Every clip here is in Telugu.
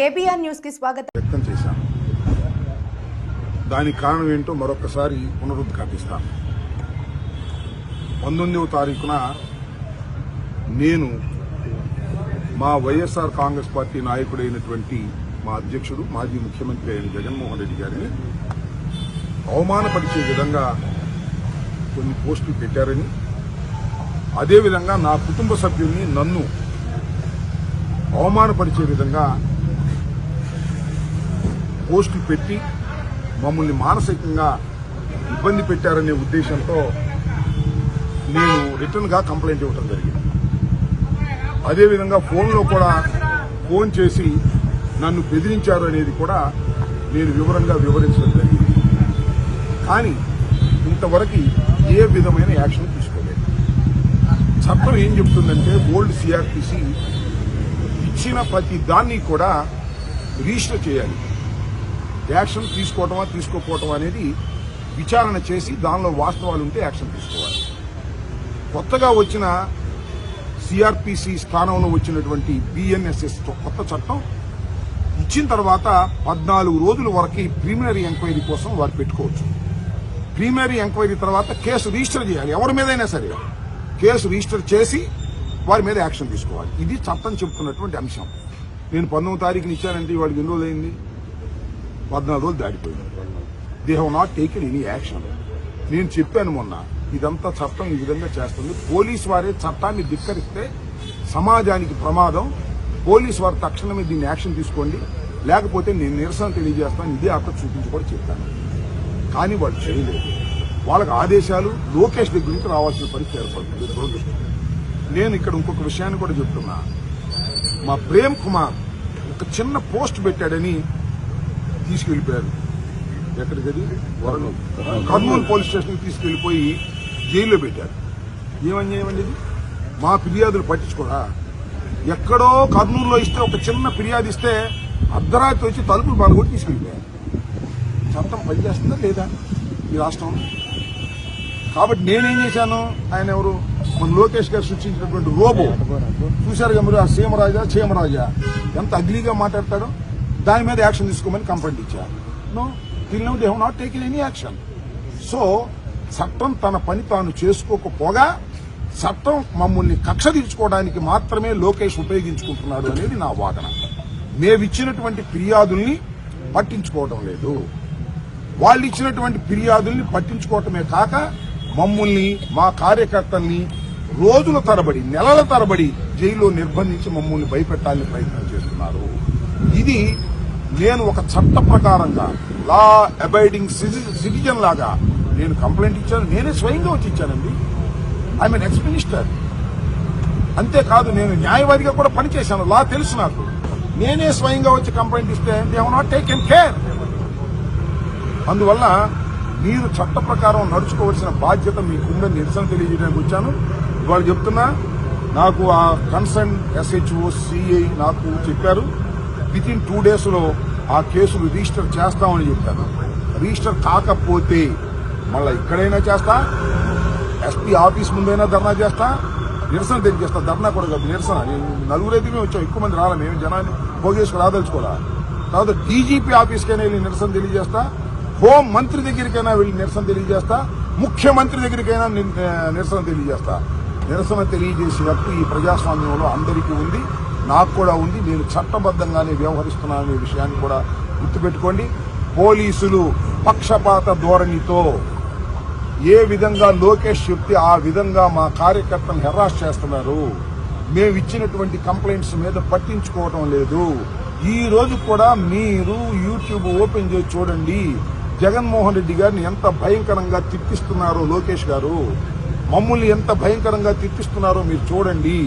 కేబీఆర్ న్యూస్కి స్వాగతం. వ్యక్తం చేశాను దానికి కారణం ఏంటో మరొకసారి పునరుద్ఘాటిస్తాను పంతొమ్మిదవ తారీఖున నేను మా వైఎస్ఆర్ కాంగ్రెస్ పార్టీ నాయకుడైనటువంటి మా అధ్యక్షుడు మాజీ ముఖ్యమంత్రి అయిన జగన్మోహన్ రెడ్డి గారిని అవమానపరిచే విధంగా కొన్ని పోస్టులు పెట్టారని అదేవిధంగా నా కుటుంబ సభ్యుల్ని నన్ను అవమానపరిచే విధంగా పోస్టులు పెట్టి మమ్మల్ని మానసికంగా ఇబ్బంది పెట్టారనే ఉద్దేశంతో నేను రిటర్న్గా కంప్లైంట్ ఇవ్వటం జరిగింది. అదేవిధంగా ఫోన్లో కూడా ఫోన్ చేసి నన్ను బెదిరించారు అనేది కూడా నేను వివరంగా వివరించడం జరిగింది. కానీ ఇంతవరకు ఏ విధమైన యాక్షన్ తీసుకోలేదు. చట్టం ఏం చెప్తుందంటే ఓల్డ్ సిఆర్పిసి ఇచ్చిన ప్రతి దాన్ని కూడా రిజిస్టర్ చేయాలి. యాక్షన్ తీసుకోవటమా తీసుకోకపోవటం అనేది విచారణ చేసి దానిలో వాస్తవాలు ఉంటే యాక్షన్ తీసుకోవాలి. కొత్తగా వచ్చిన సిఆర్పిసి స్థానంలో వచ్చినటువంటి బిఎన్ఎస్ఎస్ కొత్త చట్టం ఇచ్చిన తర్వాత పద్నాలుగు రోజుల వరకు ప్రీమినరీ ఎంక్వైరీ కోసం వారు పెట్టుకోవచ్చు. ప్రీమినరీ ఎంక్వైరీ తర్వాత కేసు రిజిస్టర్ చేయాలి. ఎవరి మీదైనా సరే. కేసు రిజిస్టర్ చేసి వారి మీద యాక్షన్ తీసుకోవాలి. ఇది చట్టం చెప్తున్నటువంటి అంశం. నేను పంతొమ్మిది తారీఖుని ఇచ్చానంటే వాడికి ఎన్ని రోజులు అయింది పద్నాలుగు రోజులు దాటిపోయింది. They have not taken any action నేను చెప్పాను మొన్న ఇదంతా చట్టం ఈ విధంగా చేస్తుంది. పోలీసు వారే చట్టాన్ని ధిక్కరిస్తే సమాజానికి ప్రమాదం. పోలీసు వారు తక్షణమే దీన్ని యాక్షన్ తీసుకోండి. లేకపోతే నేను నిరసన తెలియజేస్తాను. ఇదే అక్కడ చూపించి కూడా చెప్పాను. కానీ వాళ్ళు చేయలేదు. వాళ్ళకి ఆదేశాలు లోకేష్ దగ్గర నుంచి రావాల్సిన పరిస్థితి ఏర్పడుతుంది. దురదృష్టం. నేను ఇక్కడ ఇంకొక విషయాన్ని కూడా చెప్తున్నా. మా ప్రేమ్ కుమార్ ఒక చిన్న పోస్ట్ పెట్టాడని తీసుకెళ్ళిపోయారు ఎక్కడికి వరంగల్. కర్నూలు పోలీస్ స్టేషన్కి తీసుకెళ్ళిపోయి జైల్లో పెట్టారు. ఏమని మా ఫిర్యాదులు పట్టించుకోరా? ఎక్కడో కర్నూలులో ఇస్తే ఒక చిన్న ఫిర్యాదు ఇస్తే అర్ధరాత్రి వచ్చి తలుపులు బాగా తీసుకెళ్ళిపోయారు చట్టం పనిచేస్తుందా లేదా ఈ రాష్ట్రంలో? కాబట్టి నేనేం చేశాను? ఆయన ఎవరు? మన లోకేష్ గారు సృష్టించినటువంటి రోబో. చూశారు కదా మీరు ఆ సీమరాజా చీమరాజా? ఎంత అగ్లీగా మాట్లాడతాడో? దాని మీద యాక్షన్ తీసుకోమని కంప్లైంట్ ఇచ్చారు. No till now they have not taken any action so చట్టం తన పని తాను చేసుకోకపోగా చట్టం మమ్మల్ని కక్ష తీర్చుకోవడానికి మాత్రమే లోకేష్ ఉపయోగించుకుంటున్నాడు అనేది నా వాదన. మేమిచ్చినటువంటి ఫిర్యాదుల్ని పట్టించుకోవడం లేదు. వాళ్ళు ఇచ్చినటువంటి ఫిర్యాదుల్ని పట్టించుకోవటమే కాక మమ్మల్ని మా కార్యకర్తల్ని రోజుల తరబడి నెలల తరబడి జైల్లో నిర్బంధించి మమ్మల్ని భయపెట్టాలని ప్రయత్నం చేస్తున్నారు. ఇది నేను ఒక చట్ట ప్రకారంగా లా అబైడింగ్ సిటిజన్ లాగా నేను కంప్లైంట్ ఇచ్చాను. నేనే స్వయంగా వచ్చి ఇచ్చానండి. I mean ex minister. అంతేకాదు నేను న్యాయవాదిగా కూడా పనిచేశాను. లా తెలుసు నాకు. నేనే స్వయంగా వచ్చి కంప్లైంట్ ఇస్తే they have not taken care. అందువల్ల మీరు చట్ట ప్రకారం నడుచుకోవాల్సిన బాధ్యత మీకుందని నిరసన తెలియజేయడానికి వచ్చాను. ఇవాళ చెప్తున్నా నాకు ఆ కన్సర్న్ ఎస్హెచ్ఓ సిఐ నాకు చెప్పారు. విత్ ఇన్ టూ డేస్లో ఆ కేసులు రిజిస్టర్ చేస్తామని చెప్పాను. రిజిస్టర్ కాకపోతే మళ్ళీ ఇక్కడైనా చేస్తా ఎస్పీ ఆఫీస్ ముందైనా ధర్నా చేస్తా నిరసన తెలియజేస్తా. ధర్నా కూడా కాదు నిరసన. నలుగురైతే మేము వచ్చాం ఎక్కువ మంది రాలే మేము జనాన్ని పోగేసుకు రాదలుచుకోరా తర్వాత డీజీపీ ఆఫీస్కైనా వెళ్ళి నిరసన తెలియజేస్తా హోం మంత్రి దగ్గరికైనా వెళ్ళి నిరసన తెలియజేస్తా ముఖ్యమంత్రి దగ్గరికైనా నిరసన తెలియజేస్తా. నిరసన తెలియజేసినట్టు ఈ ప్రజాస్వామ్యంలో అందరికీ ఉంది. నాకు కూడా ఉంది. నేను చట్టబద్ధంగానే వ్యవహరిస్తున్నాననే విషయాన్ని కూడా గుర్తుపెట్టుకోండి. పోలీసులు పక్షపాత ధోరణితో ఏ విధంగా లోకేష్ చెప్తే ఆ విధంగా మా కార్యకర్తలను హెరాస్ చేస్తున్నారు. మేము ఇచ్చినటువంటి కంప్లైంట్స్ మీద పట్టించుకోవటం లేదు. ఈ రోజు కూడా మీరు యూట్యూబ్ ఓపెన్ చేసి చూడండి. జగన్మోహన్ రెడ్డి గారిని ఎంత భయంకరంగా తిప్పిస్తున్నారో లోకేష్ గారు. మమ్మల్ని ఎంత భయంకరంగా తిప్పిస్తున్నారో మీరు చూడండి.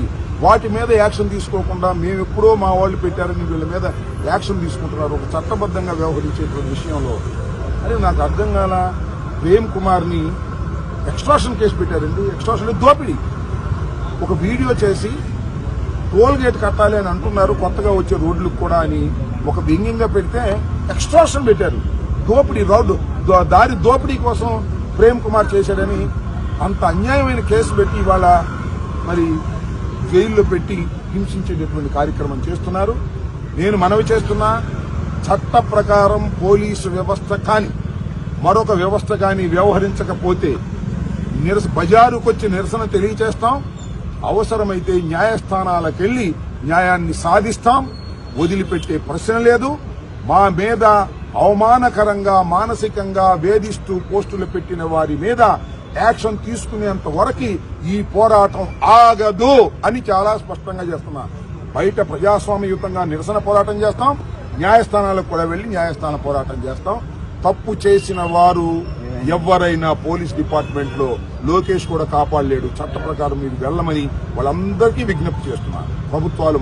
వాటి మీద యాక్షన్ తీసుకోకుండా మేము ఎప్పుడో మా వాళ్ళు పెట్టారని వీళ్ళ మీద యాక్షన్ తీసుకుంటున్నారు. ఒక చట్టబద్ధంగా వ్యవహరించేటువంటి విషయంలో. అని నాకు అర్థం కాల? ప్రేమ్ కుమార్ని ఎక్స్ట్రాషన్ కేసు పెట్టారండి. ఎక్స్ట్రాషన్ దోపిడీ. ఒక వీడియో చేసి టోల్ గేట్ కట్టాలి అని అంటున్నారు. కొత్తగా వచ్చే రోడ్లకు కూడా అని ఒక వ్యంగ్యంగా పెడితే ఎక్స్ట్రాషన్ పెట్టారు. దోపిడీ రోడ్డు దారి దోపిడీ కోసం ప్రేమ్ కుమార్ చేశాడని అంత అన్యాయమైన కేసు పెట్టి ఇవాళ మరి జైల్లో పెట్టి హింసించేటటువంటి కార్యక్రమం చేస్తున్నారు. నేను మనవి చేస్తున్నా చట్ట ప్రకారం పోలీసు వ్యవస్థ కాని మరొక వ్యవస్థ కానీ వ్యవహరించకపోతే నిరస బజారుకొచ్చి నిరసన తెలియచేస్తాం. అవసరమైతే న్యాయస్థానాలకెళ్ళి న్యాయాన్ని సాధిస్తాం. వదిలిపెట్టే ప్రశ్న లేదు. మా మీద అవమానకరంగా మానసికంగా వేధిస్తూ పోస్టులు పెట్టిన వారి మీద యాక్షన్ తీసుకునేంత వరకు ఈ పోరాటం ఆగదు అని చాలా స్పష్టంగా చేస్తున్నా. బయట ప్రజాస్వామ్యయుతంగా నిరసన పోరాటం చేస్తాం న్యాయస్థానాలకు కూడా వెళ్ళి న్యాయస్థాన పోరాటం చేస్తాం. తప్పు చేసిన వారు ఎవరైనా పోలీస్ డిపార్ట్మెంట్లో లోకేష్ కూడా కాపాడలేడు చట్ట ప్రకారం మీరు వెళ్ళమని వాళ్ళందరికీ విజ్ఞప్తి చేస్తున్నారు ప్రభుత్వాలు